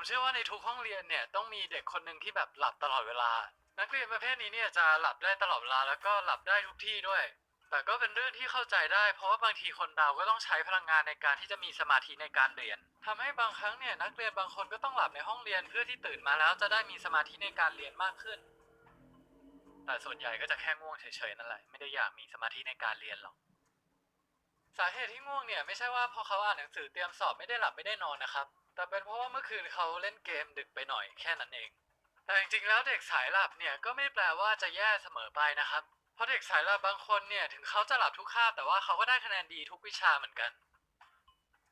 ผมเชื่อว่าในทุกห้องเรียนเนี่ยต้องมีเด็กคนหนึ่งที่แบบหลับตลอดเวลา นักเรียนประเภทนี้เนี่ยจะหลับได้ตลอดเวลาแล้วก็หลับได้ทุกที่ด้วย แต่ก็เป็นเรื่องที่เข้าใจได้ เพราะว่าบางทีคนเราก็ต้องใช้พลังงานในการที่จะมีสมาธิในการเรียนทำให้บางครั้งเนี่ยนักเรียนบางคนก็ต้องหลับในห้องเรียนเพื่อที่ตื่นมาแล้วจะได้มีสมาธิในการเรียนมากขึ้น แต่ส่วนใหญ่ก็จะแค่ง่วงเฉยๆนั่นแหละไม่ได้อยากมีสมาธิในการเรียนหรอก สาเหตุที่ง่วงเนี่ยไม่ใช่ว่าพราะเขาอ่านหนังสือเตรียมสอบไม่ได้หลับไม่ได้นอนนะครับ แต่เป็นเพราะว่าเมื่อคืนเขาเล่นเกมดึกไปหน่อยแค่นั้นเอง แต่จริงๆแล้วเด็กสายหลับเนี่ยก็ไม่แปลว่าจะแย่เสมอไปนะครับ เพราะเด็กสายหลับบางคนเนี่ยถึงเขาจะหลับทุกคาบแต่ว่าเขาก็ได้คะแนนดีทุกวิชาเหมือนกัน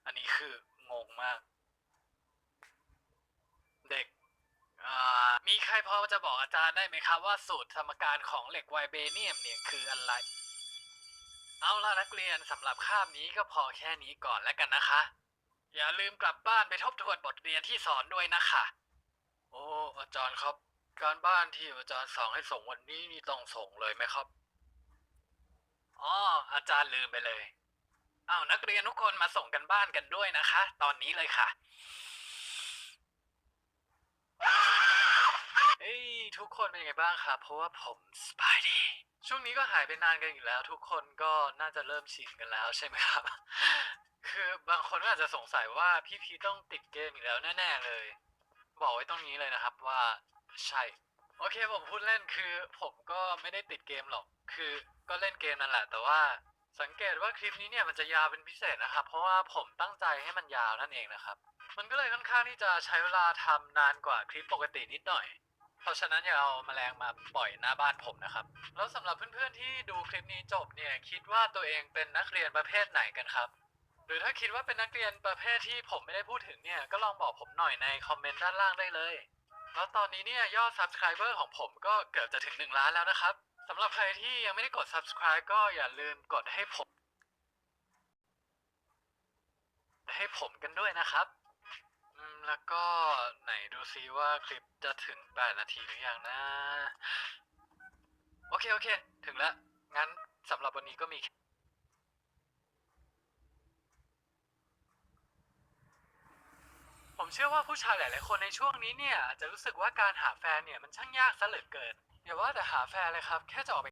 อันนี้คืองงมาก เด็กอ่ามีใครพอจะบอกอาจารย์ได้ไหมครับว่าสูตรสมการของเหล็กไวเบเนียมเนี่ยคืออะไร ล่ะนักเรียนสำหรับคาบนี้ก็พอแค่นี้ก่อนแล้วกันนะคะ อย่าลืมกลับบ้านไปทบทวนบทเรียนที่สอนด้วยนะคะ โอ้อาจารย์ครับ การบ้านที่อาจารย์สอนให้ส่งวันนี้นี่ต้องส่งเลยไหมครับอ๋ออาจารย์ลืมไปเลยอ้าวนักเรียนทุกคนมาส่งกันบ้านกันด้วยนะคะ ตอนนี้เลยค่ะเอ้ยทุกคนเป็นยังไงบ้างครับเพราะว่าผมสบายดี ช่วงนี้ก็หายไปนานกันอยู่แล้ว ทุกคนก็น่าจะเริ่มชินกันแล้วใช่ไหมครับ คือบางคนก็อาจจะสงสัยว่าพี่พีต้องติดเกมอีกแล้วแน่ๆเลย บอกไว้ตรงนี้เลยนะครับว่าใช่ โอเคผมพูดเล่นคือ ผมก็ไม่ได้ติดเกมหรอก คือก็เล่นเกมนั่นแหละ แต่ว่าสังเกตว่าคลิปนี้เนี่ยมันจะยาวเป็นพิเศษนะครับ เพราะว่าผมตั้งใจให้มันยาวนั่นเองนะครับ มันก็เลยค่อนข้างที่จะใช้เวลาทำนานกว่าคลิปปกตินิดหน่อย เพราะฉะนั้นอย่าเอาแมลงมาปล่อยหน้าบ้านผมนะครับ แล้วสำหรับเพื่อนๆที่ดูคลิปนี้จบเนี่ยคิดว่าตัวเองเป็นนักเรียนประเภทไหนกันครับ หรือถ้าคิดว่าเป็นนักเรียนประเภทที่ผมไม่ได้พูดถึงเนี่ยก็ลองบอกผมหน่อยในคอมเมนต์ด้านล่างได้เลย แล้วตอนนี้เนี่ยยอด subscriber ของผมก็เกือบจะถึง 1 ล้านแล้วนะครับสำหรับใครที่ยังไม่ได้กด subscribe ก็อย่าลืมกดให้ผม ให้ผมกันด้วยนะครับ แล้วก็ไหนดูซิว่าคลิปจะถึง 8 นาทีหรือยังนะ โอเค โอเค ถึงแล้ว งั้นสำหรับวันนี้ก็มีผมเชื่อว่าผู้ชายหลาย ๆ คนในช่วงนี้เนี่ยอาจจะรู้สึกว่าการหาแฟนเนี่ยมันช่างยากซะเหลือเกินอย่าว่าแต่หาแฟนเลยครับ แค่จะออกไป